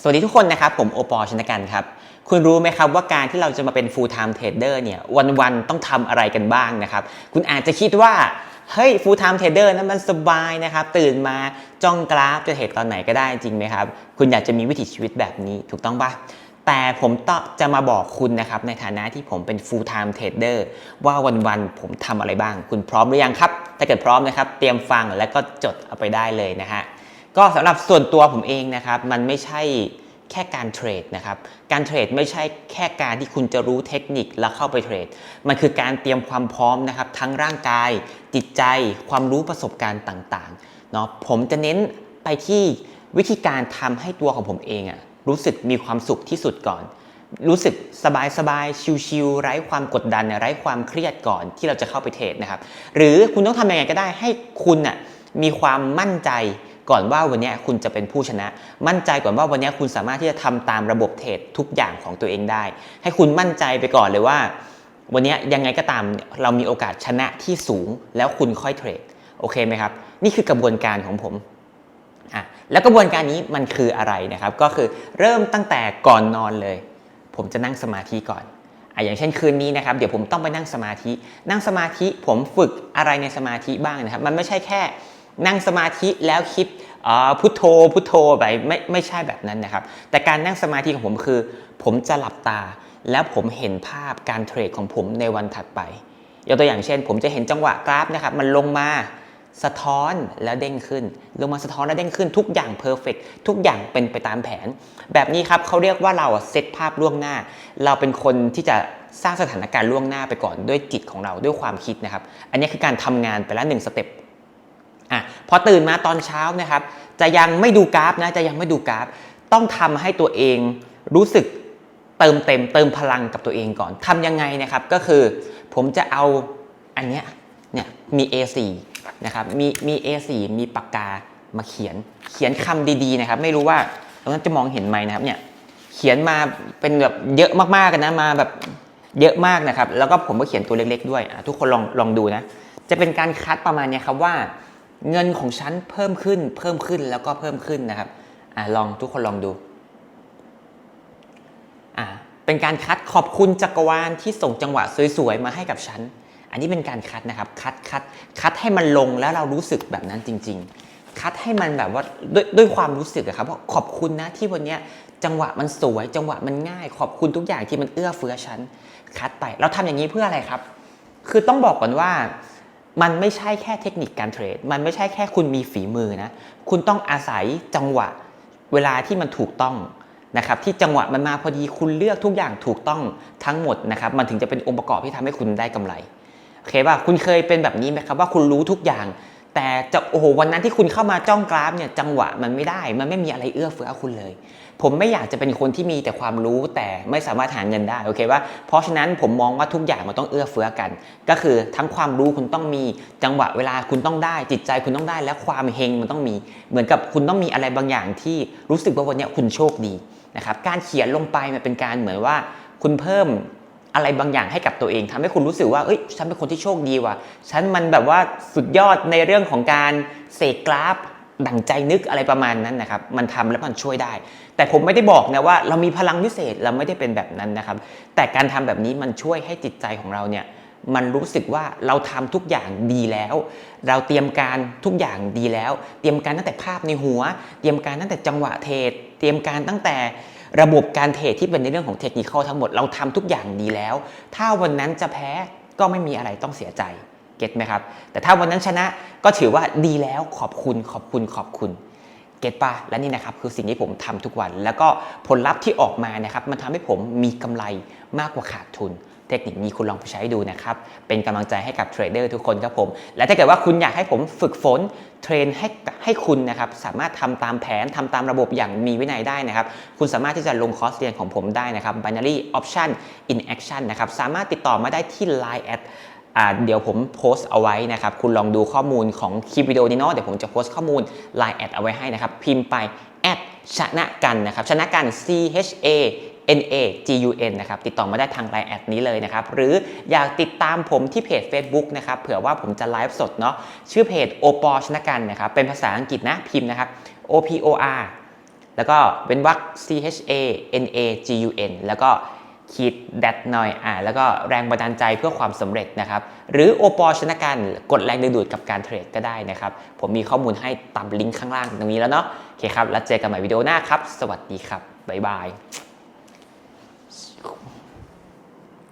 สวัสดีทุกคนนะครับ ผมโอปอล์ชนกันครับ คุณรู้ไหมครับว่าการที่เราจะมาเป็น full time trader เนี่ยวันๆต้องทำอะไรกันบ้างนะครับ คุณอาจจะคิดว่าเฮ้ย full time trader นั้นมันสบายนะครับ ตื่นมาจ้องกราฟจะเทรดตอนไหนก็ได้จริงไหมครับ คุณอยากจะมีวิถีชีวิตแบบนี้ถูกต้องปะแต่ผมจะมาบอกคุณนะครับ ในฐานะที่ผมเป็น full time trader ว่าวันๆผมทำอะไรบ้าง คุณพร้อมหรือยังครับ ถ้าเกิดพร้อมนะครับ เตรียมฟังแล้วก็จดเอาไปได้เลยนะฮะ ก็สำหรับส่วนตัวผมเองนะครับ มันไม่ใช่แค่การเทรดนะครับ การเทรดไม่ใช่แค่การที่คุณจะรู้เทคนิคแล้วเข้าไปเทรด มันคือการเตรียมความพร้อมนะครับ ทั้งร่างกาย จิตใจ ความรู้ประสบการณ์ต่างๆเนาะผมจะเน้นไปที่วิธีการทำให้ตัวของผมเองอะรู้สึกมีความสุขที่สุดก่อน รู้สึกสบายสบายๆชิลๆไร้ความกดดันไร้ความเครียดก่อนที่เราจะเข้าไปเทรดนะครับ หรือคุณต้องทำยังไงก็ได้ให้คุณน่ะมีความมั่นใจ ก่อนว่าวันนี้คุณจะเป็นผู้ชนะ มั่นใจก่อนว่าวันนี้คุณสามารถที่จะทำตามระบบเทรดทุกอย่างของตัวเองได้ ให้คุณมั่นใจไปก่อนเลยว่า วันนี้ยังไงก็ตามเรามีโอกาสชนะที่สูง แล้วคุณค่อยเทรดโอเคไหมครับ นี่คือกระบวนการของผมอะแล้วกระบวนการนี้มันคืออะไรนะครับ ก็คือเริ่มตั้งแต่ก่อนนอนเลย ผมจะนั่งสมาธิก่อนอะอย่างเช่นคืนนี้นะครับเดี๋ยวผมต้องไปนั่งสมาธิ นั่งสมาธิผมฝึกอะไรในสมาธิบ้างนะครับ มันไม่ใช่แค่ นั่งสมาธิแล้วคิดพุทโธพุทโธไปไม่ไม่ใช่แบบนั้นนะครับ แต่การนั่งสมาธิของผมคือ ผมจะหลับตา แล้วผมเห็นภาพการเทรดของผมในวันถัดไปยกตัวอย่างเช่น ผมจะเห็นจังหวะกราฟนะครับมันลงมาสะท้อนแล้วเด้งขึ้น ลงมาสะท้อนแล้วเด้งขึ้นทุกอย่างเพอร์เฟกทุกอย่างเป็นไปตามแผน แบบนี้ครับเขาเรียกว่าเราเซตภาพล่วงหน้า เราเป็นคนที่จะสร้างสถานการณ์ล่วงหน้าไปก่อนด้วยจิตของเราด้วยความคิดนะครับ อันนี้คือการทำงานไปแล้วหนึ่งสเต็ป อะพอตื่นมาตอนเช้านะครับ จะยังไม่ดูกราฟนะจะยังไม่ดูกราฟ ต้องทำให้ตัวเองรู้สึกเติมเต็ม เติมพลังกับตัวเองก่อนทำยังไงนะครับก็คือ ผมจะเอาอันเนี้ยเนี่ยมี A4 นะครับมีมี A4 มีปากกามาเขียนเขียนคำดีๆนะครับ ไม่รู้ว่าตรงนั้นจะมองเห็นไหมนะครับเนี่ยเขียนมาเป็นแบบเยอะมากๆกันนะมาแบบเยอะมากนะครับ แล้วก็ผมก็เขียนตัวเล็กๆด้วยทุกคนลองลองดูนะ จะเป็นการคัดประมาณเนี้ยครับว่า เงินของฉันเพิ่มขึ้น เพิ่มขึ้นแล้วก็เพิ่มขึ้นนะครับอะลองทุกคนลองดูอ่าเป็นการคัดขอบคุณจักรวาลที่ส่งจังหวะสวยๆมาให้กับฉัน อันนี้เป็นการคัดนะครับ คัดคัดคัดให้มันลงแล้วเรารู้สึกแบบนั้นจริง ๆ คัดให้มันแบบว่าด้วยด้วยความรู้สึกอะครับว่าขอบคุณนะที่วันเนี้ยจังหวะมันสวย จังหวะมันง่าย ขอบคุณทุกอย่างที่มันเอื้อเฟื้อฉัน คัดไป เราทำอย่างนี้เพื่ออะไรครับ คือต้องบอกก่อนว่า มันไม่ใช่แค่เทคนิคการเทรด มันไม่ใช่แค่คุณมีฝีมือนะ คุณต้องอาศัยจังหวะเวลาที่มันถูกต้องนะครับ ที่จังหวะมันมาพอดีคุณเลือกทุกอย่างถูกต้องทั้งหมดนะครับ มันถึงจะเป็นองค์ประกอบที่ทำให้คุณได้กำไร โอเคป่ะ คุณเคยเป็นแบบนี้ไหมครับว่าคุณรู้ทุกอย่าง แต่จะโอ้โหวันนั้นที่คุณเข้ามาจ้องกราฟเนี่ยจังหวะมันไม่ได้มันไม่มีอะไรเอื้อเฟื้อคุณเลย ผมไม่อยากจะเป็นคนที่มีแต่ความรู้แต่ไม่สามารถหาเงินได้โอเคว่าเพราะฉะนั้นผมมองว่าทุกอย่างมันต้องเอื้อเฟื้อกัน ก็คือทั้งความรู้คุณต้องมีจังหวะเวลาคุณต้องได้ จิตใจคุณต้องได้ และความเฮงมันต้องมี เหมือนกับคุณต้องมีอะไรบางอย่างที่รู้สึกว่าวันนี้คุณโชคดีนะครับการเขียนลงไปมันเป็นการเหมือนว่าคุณเพิ่ม อะไรบางอย่างให้กับตัวเองทำให้คุณรู้สึกว่าเอ้ยฉันเป็นคนที่โชคดีว่ะฉันมันแบบว่าสุดยอดในเรื่องของการเสกกราฟดั่งใจนึกอะไรประมาณนั้นนะครับ มันทำแล้วมันช่วยได้ แต่ผมไม่ได้บอกนะว่าเรามีพลังพิเศษเราไม่ได้เป็นแบบนั้นนะครับ แต่การทำแบบนี้มันช่วยให้จิตใจของเราเนี่ย มันรู้สึกว่าเราทำทุกอย่างดีแล้ว เราเตรียมการทุกอย่างดีแล้ว เตรียมการตั้งแต่ภาพในหัว เตรียมการตั้งแต่จังหวะเทรดเตรียมการตั้งแต่ระบบการเทรดที่เป็นในเรื่องของเทคนิคทั้งหมดเราทำทุกอย่างดีแล้ว ถ้าวันนั้นจะแพ้ก็ไม่มีอะไรต้องเสียใจเก็ตไหมครับ แต่ถ้าวันนั้นชนะก็ถือว่าดีแล้วขอบคุณขอบคุณขอบคุณเก็ตปะและนี่นะครับคือสิ่งที่ผมทำทุกวัน แล้วก็ผลลัพธ์ที่ออกมานะครับมันทำให้ผมมีกำไรมากกว่าขาดทุน เทคนิคนี้คุณลองไปใช้ดูนะครับ เป็นกำลังใจให้กับเทรดเดอร์ทุกคนครับผม และถ้าเกิดว่าคุณอยากให้ผมฝึกฝนเทรนให้ให้คุณนะครับสามารถทำตามแผนทำตามระบบอย่างมีวินัยได้นะครับ คุณสามารถที่จะลงคอร์สเรียนของผมได้นะครับ binary option in action นะครับ สามารถติดต่อมาได้ที่ line at อ่าเดี๋ยวผมโพสต์เอาไว้นะครับ คุณลองดูข้อมูลของคลิปวิดีโอนี้เนาะ เดี๋ยวผมจะโพสต์ข้อมูล Line แอดเอาไว้ให้นะครับ พิมพ์ไปแอดชนะกันนะครับ ชนะกัน C H A N A G U N นะครับติดต่อมาได้ทาง Line แอดนี้เลยนะครับหรืออยากติดตามผมที่เพจ Facebook นะครับเผื่อว่าผมจะไลฟ์สดเนาะชื่อเพจโอปอชนะกันนะครับเป็นภาษาอังกฤษนะพิมพ์นะครับ O P O R แล้วก็เป็นวรรค C H A N A G U N แล้วก็ขีด that หน่อยอ่าแล้วก็แรงบันดาลใจเพื่อความสำเร็จนะครับ หรือโอปอชนะกันกดแรงดึงดูดกับการเทรดก็ได้นะครับ ผมมีข้อมูลให้ตามลิงก์ข้างล่างตรงนี้แล้วเนาะโอเคครับ แล้วเจอกันใหม่วิดีโอหน้าครับ สวัสดีครับ บ๊ายบาย Cool.